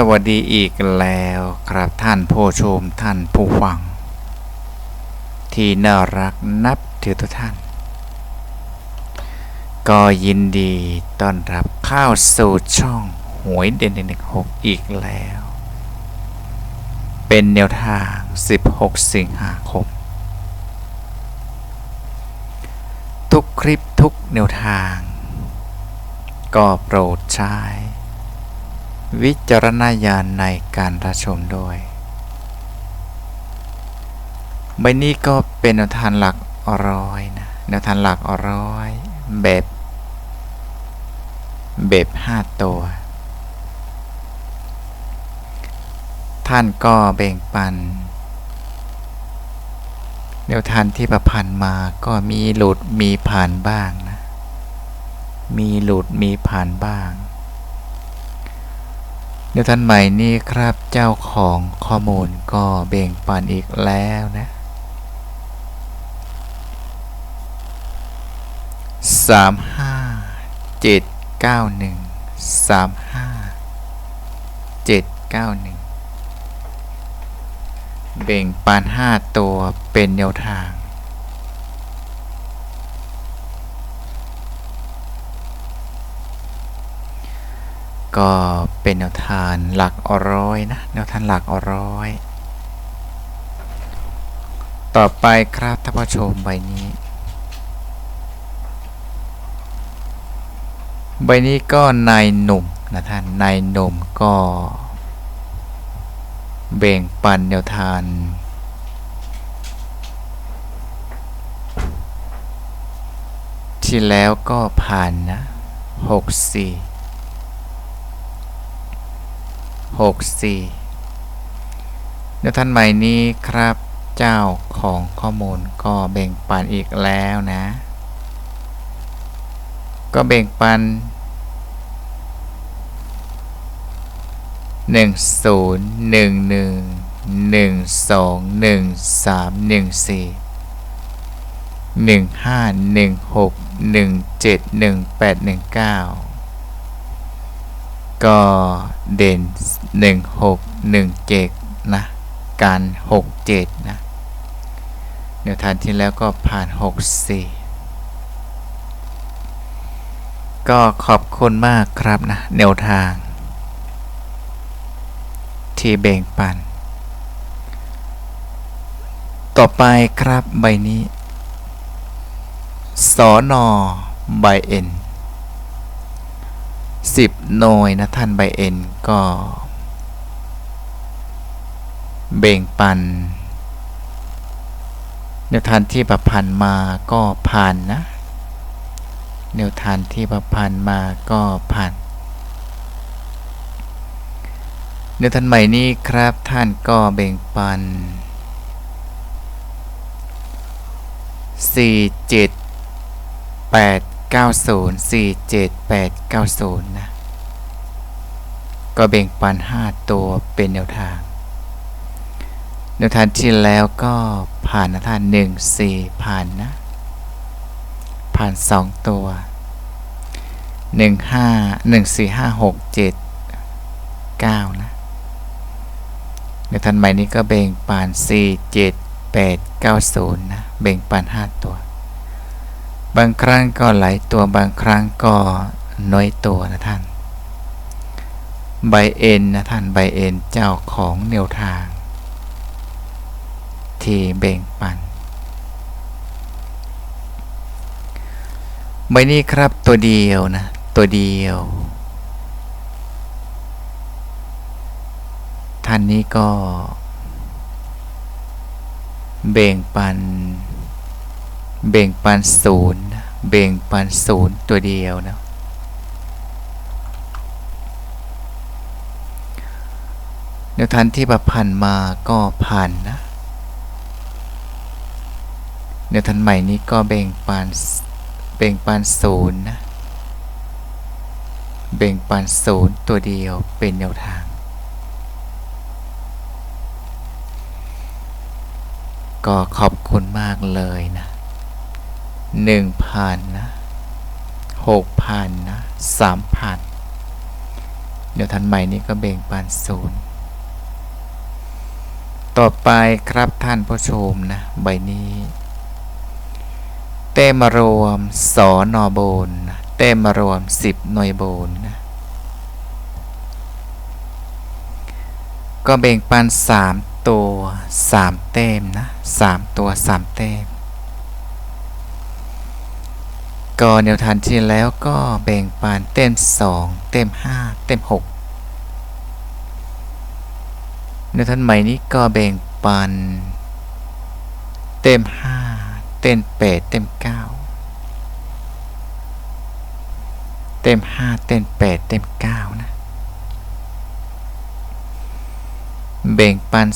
สวัสดีอีกแล้วครับท่านผู้ชมท่านผู้ฟัง ที่น่ารักนับถือทุกท่าน ก็ยินดีต้อนรับเข้าสู่ช่องหวยเด่นหนึ่งหกอีกแล้ว เป็นแนวทาง 16 สิงหาคม ทุกคลิปทุกแนวทาง ก็โปรดใช้ วิจารณญาณในการรับชมด้วย ใบนี้ก็เป็นแนวทางหลักร้อยนะแนวทางหลักร้อยแบบแบบห้าตัว ท่านก็แบ่งปัน แนวทางที่ประพันธ์มาก็มีหลุดมีผ่านบ้างนะ มีหลุดมีผ่านบ้าง เดี๋ยวท่านใหม่นี่ครับเจ้าของข้อมูลก็เบ่งปันอีกแล้วนะ สามห้าเจ็ดเก้าหนึ่งสามห้าเจ็ดเก้าหนึ่งเบ่งปันห้าตัวเป็นแนวทาง ก็เป็นแนวทางหลักอร้อยนะแนวทางหลักอร้อย ต่อไปครับท่านผู้ชมใบนี้ ใบนี้ก็นายหนุ่มนะท่านนายหนุ่มก็เบ่งปันแนวทางที่แล้วก็ผ่านนะหกสี่ หกสี่เดี๋ยวท่านใหม่นี้ครับเจ้าของข้อมูลก็แบ่งปันอีกแล้วนะ ก็แบ่งปันหนึ่งศูนย์หนึ่งหนึ่งหนึ่งสองหนึ่งสามหนึ่งสี่หนึ่งห้าหนึ่งหกหนึ่ง เด่นึ่งเก้าก็เด่นหนึ่งหกหนึ่งเจ็ดนะ การหกเจ็ดนะเดี๋ยวทานที่แล้วก็ผ่านหกสี่ก็ขอบคุณมากครับนะ แนวทาง ที่แบ่งปัน ต่อไปครับใบนี้สอนอใบเอ็น สิบหน่วยนะท่านใบเอ็นก็ เบ่งปันแนวทานที่ประพันธ์มาก็ผ่านนะแนวทานที่ประพันธ์มาก็ผ่านแนวทานใหม่นี้ครับท่านก็เบ่งปันสี่เจ็ ดแปดเก้าศูนย์สี่เจ็ดแปดเก้าศูนย์นะ ก็แบ่งปันห้าตัวเป็นแนวทาง แนวทางที่แล้วก็ผ่านนะท่านหนึ่งสี่ผ่านนะ ผ่านสองตัวหนึ่งห้าหนึ่งสี่ห้าหกเจ็ดเก้านะแนวทางใหม่นี้ก็แบ่งปันสี่เจ็ดแปดเก้าศูนย์นะแบ่งปันห้าตัว บางครั้งก็หลายตัวบางครั้งก็น้อยตัวนะท่าน ใบเอ็นนะท่านใบเอ็นเจ้าของแนวทาง ที่แบ่งปันใบนี้ครับตัวเดียวนะ ตัวเดียว ท่านนี้ก็ เบ่งปัน เบ่งปันศูนย์ เบ่งปันศูนย์ตัวเดียวนะ แนวทางที่ประพันธ์มาก็ผ่านนะ แนวทางใหม่นี้ก็เบ่งปันเบ่งปันศูนย์นะ เบ่งปันศูนย์ตัวเดียวเป็นแนวทาง ก็ขอบคุณมากเลยนะ หนึ่งพันนะหกพันนะสามพันเดี๋ยวทันใหม่นี้ก็เบ่งปานศูนย์ต่อไปครับท่านผู้ชมนะใบนี้ เต้มารวมสอนอโบนเต้มารวมสิบหน่วยโบนนะก็เบ่งปันสามตัวสามเต้มนะสามตัวสามเต้ม ก็แนวทางที่แล้วก็แบ่งปันเต้มสองเต้มห้าเต้มหกแนวทางใหม่นี้ก็แบ่งปัน เต็มห้าเต็มแปดเต็มเก้าเต็มห้าเต็มแปดเต็มเก้านะ แบ่งปัน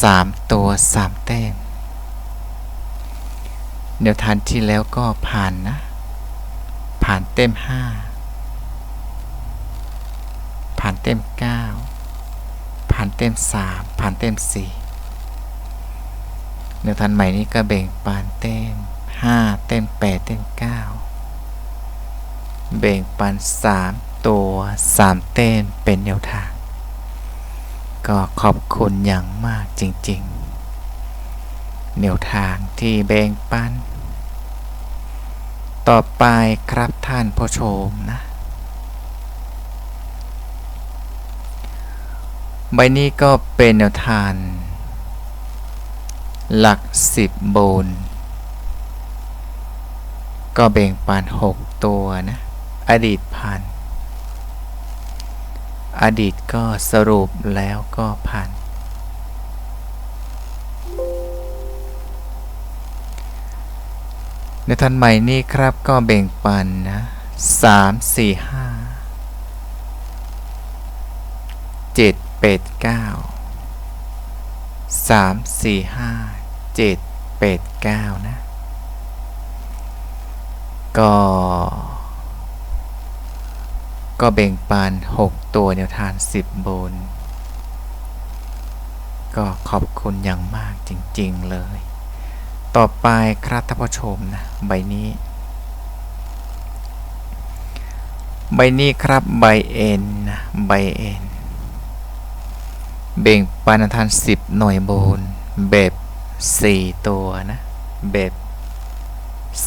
สามตัวสามเต็มเดี๋ยวทันที่แล้วก็ผ่านนะ ผ่านเต็มห้าผ่านเต็มเก้าผ่านเต็มสามผ่านเต็มสี่แนวทันใหม่นี้ก็แบ่งปานเต็มห้าเต็มแปดเต็มเก้าแบ่งปันสามตัวสามเต้มเป็นแนวทาง ก็ขอบคุณอย่างมากจริงๆ แนวทางที่แบ่งปัน ต่อไปครับท่านผู้ชมนะ ใบนี้ก็เป็นแนวทางหลักสิบโบน ก็แบ่งปันหกตัวนะ อดีตพันอดีตก็สรุปแล้วก็พัน ในทันใหม่นี้ครับก็แบ่งปันนะสามสี่ห้าเจ็ดแปดเก้าสามสี่ห้าเจ็ดแปดเก้านะ ก็ ก็แบ่งปันหกตัวแนวทานสิบบน ก็ขอบคุณอย่างมากจริง ๆ เลย ต่อไปครับท่านผู้ชมนะใบนี้ ใบนี้ครับใบเอ็นนะใบเอ็นเบ่งปานทานสิบหน่วยโบนแบบสี่ตัวนะแบบ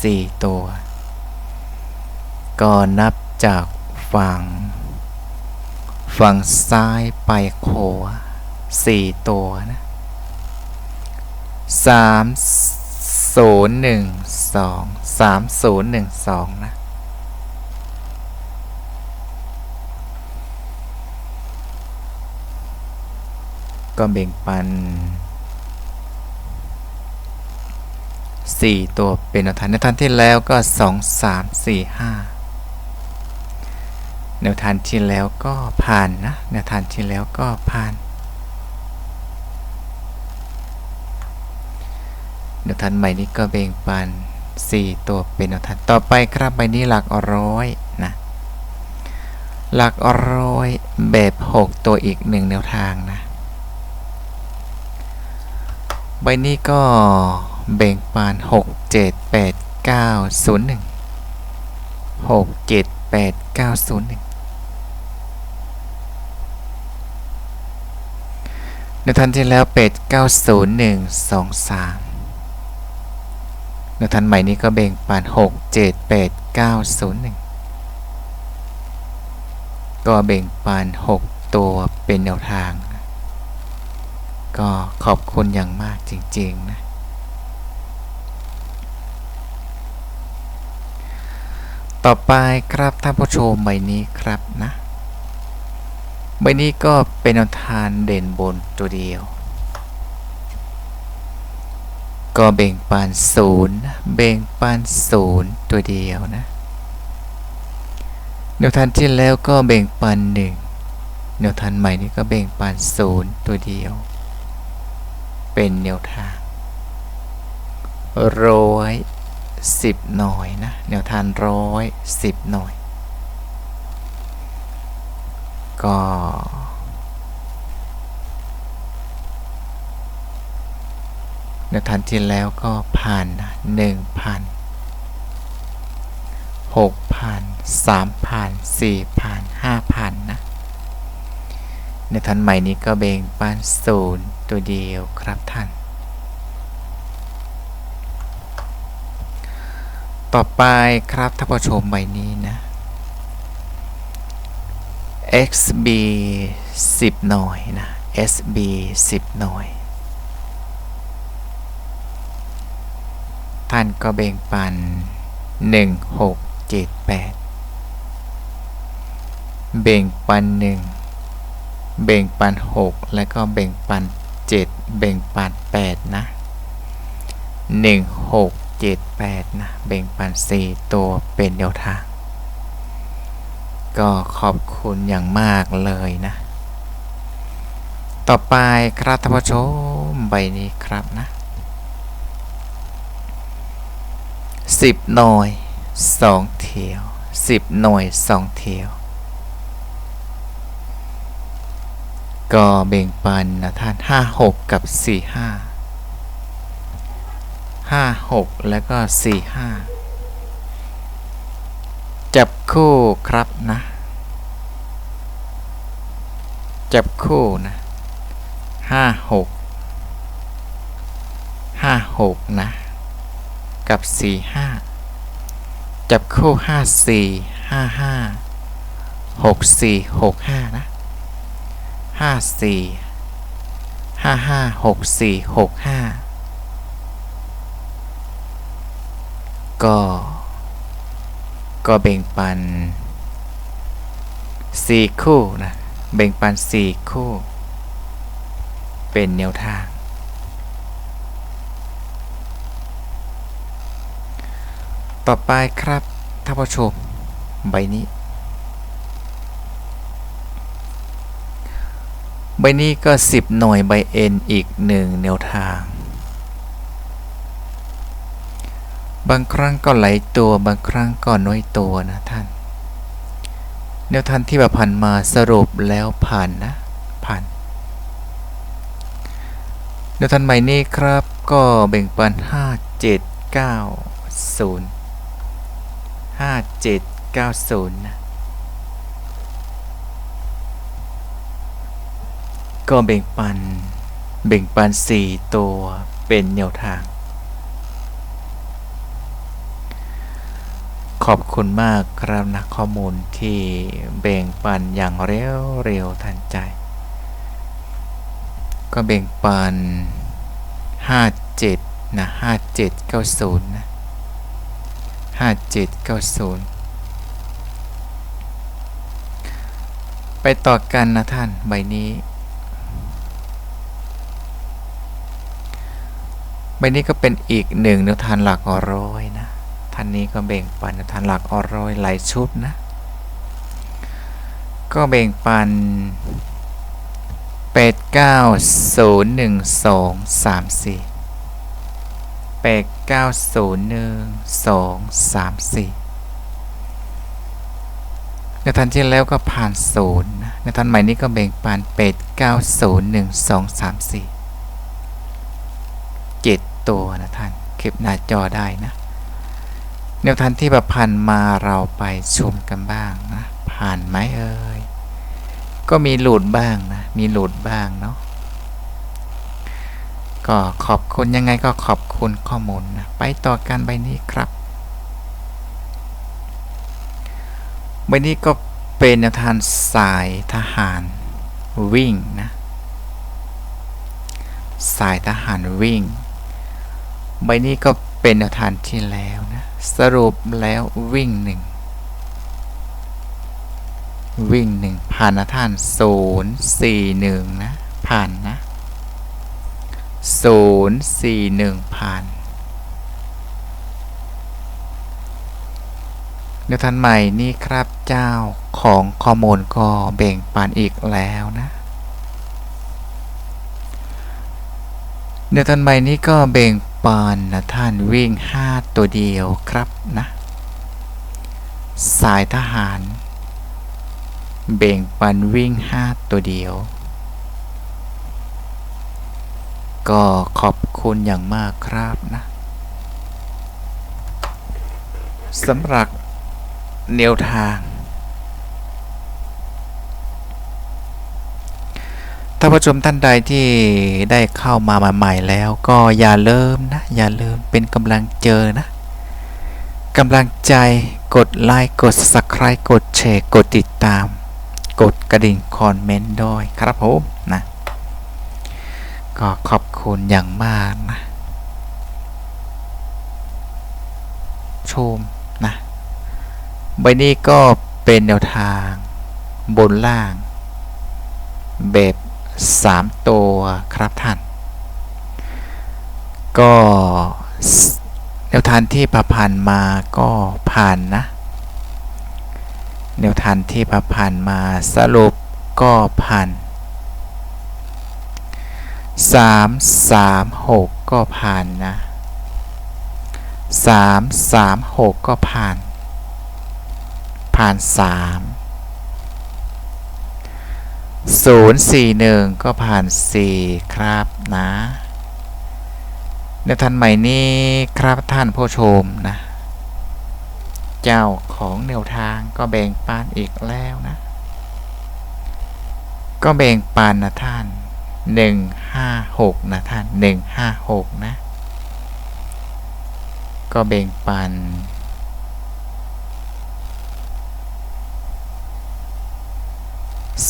สี่ตัว ก็นับจากฝั่ง ฝั่งซ้ายไปขวาสี่ตัวนะสาม ศูนย์หนึ่งสองสามศูนย์หนึ่งสองนะก็แบ่งปัน 4 ตัวเป็นแนวทางในทางที่แล้วก็ 2 3 4 5แนวทางที่แล้วก็ผ่านนะแนวทางที่แล้วก็ผ่าน แนวทางใหม่นี้ก็แบ่งปัน 4 ตัวเป็นแนวทางต่อไปครับใบนี้หลักร้อยนะหลักร้อยแบบ 6 ตัวอีกหนึ่งแนวทางนะใบนี้ก็แบ่งปาน 6 7 8 9 0 1 6 7 8 9 0 1ในทันที่แล้วเป็ด901 23 ในทันใหม่นี้ก็แบ่งปาน6 7 8 9 0 1 ก็แบ่งปาน6 ตัวเป็นแนวทาง ก็ขอบคุณอย่างมากจริง ๆ นะต่อไปครับท่านผู้ชมใบนี้ครับนะ ใบนี้ก็เป็นแนวทานเด่นบนตัวเดียว ก็เบ่งปานศูนย์เบ่งปานศูนย์ตัวเดียวนะแนวทานที่แล้วก็เบ่งปานหนึ่งแนวทานใหม่นี้ก็เบ่งปานศูนย์ตัวเดียว เป็นแนวทางร้อยสิบหน่อยนะแนวทางร้อยสิบหน่อย ก็ แนวทางที่แล้วก็ผ่านหนึ่งพันหกพันสามพันสี่พันห้าพันนะในทันใหม่นี้ก็แบ่งปันศูนย์ตัวเดียวครับท่าน ต่อไปครับท่านผู้ชมใบนี้นะ xb 10 หน่วยนะ sb 10 หน่วย ท่านก็แบ่งปัน 1 6 7 8แบ่งปัน1แบ่งปัน 6 แล้วก็แบ่งปัน7แบ่งปัน 8 นะ 1 6 7 8 นะแบ่งปัน 4 ตัวเป็นแนวทาง ก็ขอบคุณอย่างมากเลยนะ ต่อไปครับท่านผู้ชมใบนี้ครับนะ 10 หน่วย 2 เที่ยว 10 หน่วย 2 เที่ยว ก็แบ่งปันนะท่าน 5 6 กับ 4 5 5 6 แล้วก็ 4 5 จับคู่ครับนะ จับคู่นะ5 6 5 6 นะ กับ 4 5 จับคู่ 5 4 5 5 6 4 6 5 นะห้าสี่ห้าห้าหกสี่หกห้าก็ ก็แบ่งปันสี่คู่นะแบ่งปันสี่คู่ เป็นแนวทาง ต่อไปครับท่านผู้ชมใบนี้ ใบนี้ก็ 10 หน่วยใบเอ็นอีกหนึ่งแนวทาง บางครั้งก็ไหลตัวบางครั้งก็น้อยตัวนะท่าน แนวทางที่แบบผ่านมาสรุปแล้วผ่านนะ ผ่านแนวทางใหม่นี้ครับก็แบ่งปัน 5 7 9 0 5 7 9 0นะก็แบ่งปันแบ่งปัน4ตัวเป็นแนวทาง ขอบคุณมากครับนะข้อมูลที่แบ่งปันอย่างเร็วเร็วทันใจ ก็แบ่งปัน57นะ5790นะ 5790 ไปต่อกันนะท่าน ใบนี้ ใบนี้ก็เป็นอีกหนึ่งแนวทานหลักอร้อยนะ ท่านนี้ก็แบ่งปันแนวทานหลักอร้อยหลายชุดนะ ก็แบ่งปัน8 9 0 1 2 3 4 8 9 0 1 2 3 4ในทันที่แล้วก็ผ่านศูนย์นะในทันใหม่นี้ก็แบ่งปัน8 9 0 1 2 3 4 7ตัวนะท่านเก็บหน้าจอได้นะแนวทางที่แบบผ่านมาเราไปชมกันบ้างนะผ่านไหมเอ่ยก็มีหลุดบ้างนะมีหลุดบ้างเนาะ ก็ขอบคุณยังไงก็ขอบคุณข้อมูลนะไปต่อกันใบนี้ครับใบนี้ก็เป็นแนวทางสายทหารวิ่งนะสายทหารวิ่ง ใบนี้ก็เป็นแนวทางที่แล้วนะสรุปแล้ววิ่งหนึ่งวิ่งหนึ่งผ่านนะท่านศูนย์สี่หนึ่งนะผ่านนะ ศูนย์สี่หนึ่งผ่านแนวทางใหม่นี่ครับเจ้าของข้อมูลก็แบ่งปันอีกแล้วนะแนวทางใหม่นี้ก็แบ่งปันนะท่านวิ่ง5ตัวเดียวครับนะ สายทหาร เบ่งปันวิ่ง5ตัวเดียว ก็ขอบคุณอย่างมากครับนะสำหรับแนวทางท่านผู้ชมท่านใดที่ได้เข้ามาใหม่ๆแล้ว ก็อย่าลืมนะ อย่าลืมเป็นกำลังเจอนะกำลังใจกดไลค์กด subscribe กดแชร์กดติดตาม กดกระดิ่งคอมเมนต์ด้วยครับผม ก็ขอบคุณอย่างมากนะชมนะใบนี้ก็เป็นแนวทางบนล่าง แบบ3ตัวครับท่าน ก็แนวทางที่ประพันธ์มาก็ผ่านนะ แนวทางที่ประพันธ์มาสรุปก็ผ่าน สามสามหกก็ผ่านนะสามสามหกก็ผ่าน ผ่านสามศูนย์สี่หนึ่งก็ผ่านสี่ครับนะในทันใหม่นี้ครับท่านผู้ชมนะ เจ้าของแนวทางก็แบ่งปันอีกแล้วนะ ก็แบ่งปันนะท่าน หนึ่งห้าหกนะท่านหนึ่งห้าหกนะ ก็แบ่งปัน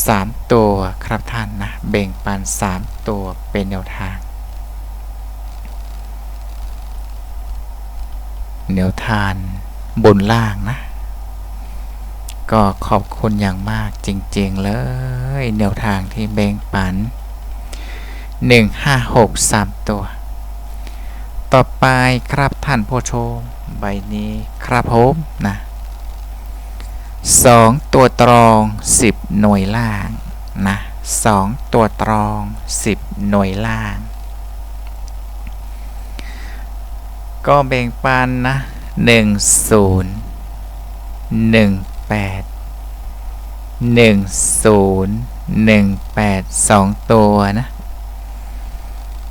สามตัวครับท่านนะแบ่งปันสามตัวเป็นแนวทาง แนวทานบนล่างนะก็ขอบคุณอย่างมากจริง ๆ เลย แนวทางที่แบ่งปัน 1 5 6 3 ตัว ต่อไปครับท่านผู้ชมใบนี้ครับผมนะ2ตัวตรอง 10 หน่วยล่างนะ2ตัวตรอง 10 หน่วยล่าง ก็แบ่งปันนะ 1 0 1 8 1 0 1 8 2 ตัวนะ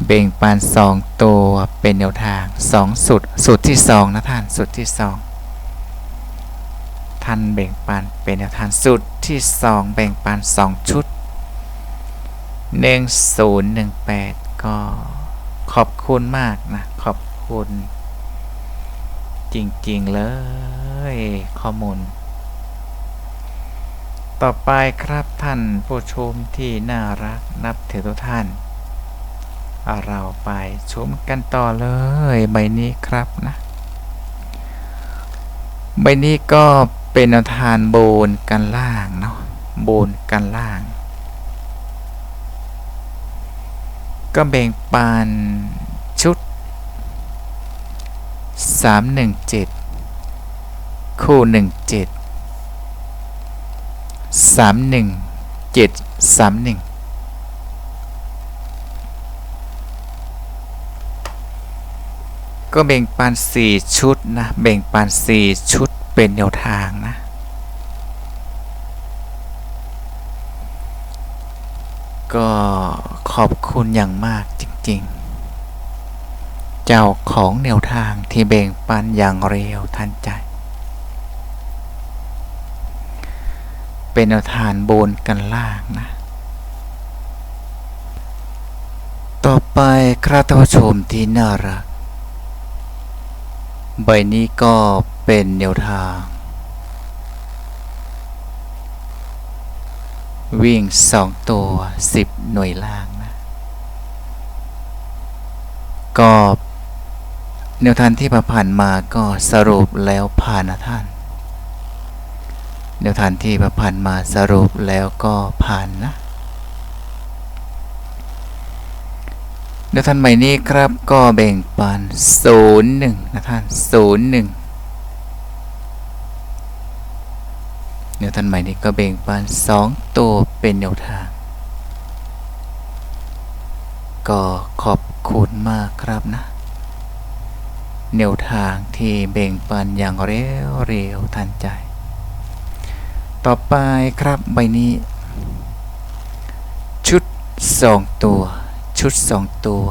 แบ่งปัน2ตัวเป็นแนวทาง2สุดสุดที่2นะท่านสุดที่2ท่านแบ่งปันเป็นแนวทางสุดที่2แบ่งปัน2ชุด1018ก็ขอบคุณมากนะ ขอบคุณ จริง ๆ เลย ข้อมูล ต่อไปครับท่านผู้ชมที่น่ารักนับถือทุกท่าน เราไปชมกันต่อเลยใบนี้ครับนะใบนี้ก็เป็นแนวทานโบนกันล่างเนาะโบนกันล่าง ก็แบ่งปันชุด 317 คู่ 17 31 ก็แบ่งปัน 4 ชุดนะ แบ่งปัน 4 ชุดเป็นแนวทางนะ ก็ขอบคุณอย่างมากจริงๆ เจ้าของแนวทางที่แบ่งปันอย่างเร็วทันใจ เป็นแนวทางบนกันล่างนะต่อไปครับท่านผู้ชมที่น่ารัก ใบนี้ก็เป็นแนวทาง วิ่ง2ตัว10หน่วยล่างนะ ก็แนวทางที่ผ่านมาก็สรุปแล้วผ่านนะท่าน แนวทางที่ผ่านมาสรุปแล้วก็ผ่านนะ แนวทางใหม่นี้ครับก็แบ่งปัน01นะท่าน01แนวทางใหม่นี้ก็แบ่งปัน2 ตัวเป็นแนวทาง ก็ขอบคุณมากครับนะ แนวทางที่แบ่งปันอย่างเร็วเร็วทันใจ ต่อไปครับใบนี้ ชุด 2 ตัว ชุด2ตัว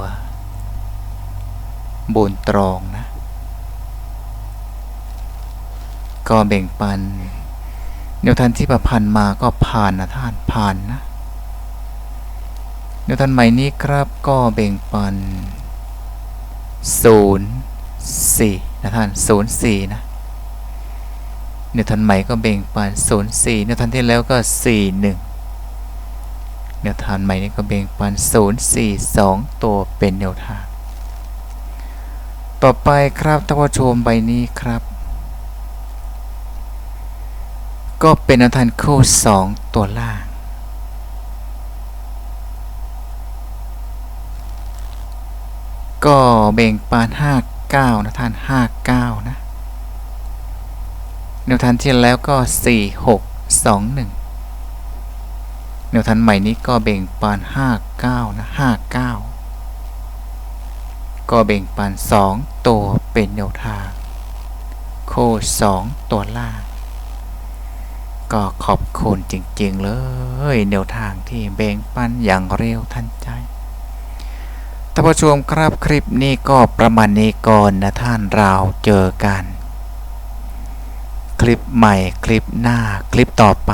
บนตรองนะ ก็แบ่งปันแนวท่างที่ประพันธ์มาก็ผ่านนะท่านผ่านนะแนวท่างใหม่นี้ครับก็แบ่งปัน0 4นย์สี่นะท่าน0 4นย์สี่นะแนวท่างใหม่ก็แบ่งปัน0 4แนวท่างที่แล้วก็4 1 แนวทางใหม่นี้ก็แบ่งปัน 0 4 2 ตัวเป็นแนวทาง ต่อไปครับท่านผู้ชมใบนี้ครับ ก็เป็นแนวทางคู่ 2 ตัวล่าง ก็แบ่งปาน59 นะท่าน 59 นะ แนวทางที่แล้วก็ 4 6 2 1 แนวทางใหม่นี้ก็แบ่งปาน59นะ59 ก็แบ่งปัน2 ตัวเป็นแนวทาง โค2ตัวล่างก็ขอบคุณจริง ๆ เลยแนวทางที่แบ่งปันอย่างเร็วทันใจท่านผู้ชมครับคลิปนี้ก็ประมาณนี้ก่อนนะท่านเราเจอกัน คลิปใหม่คลิปหน้าคลิปต่อไป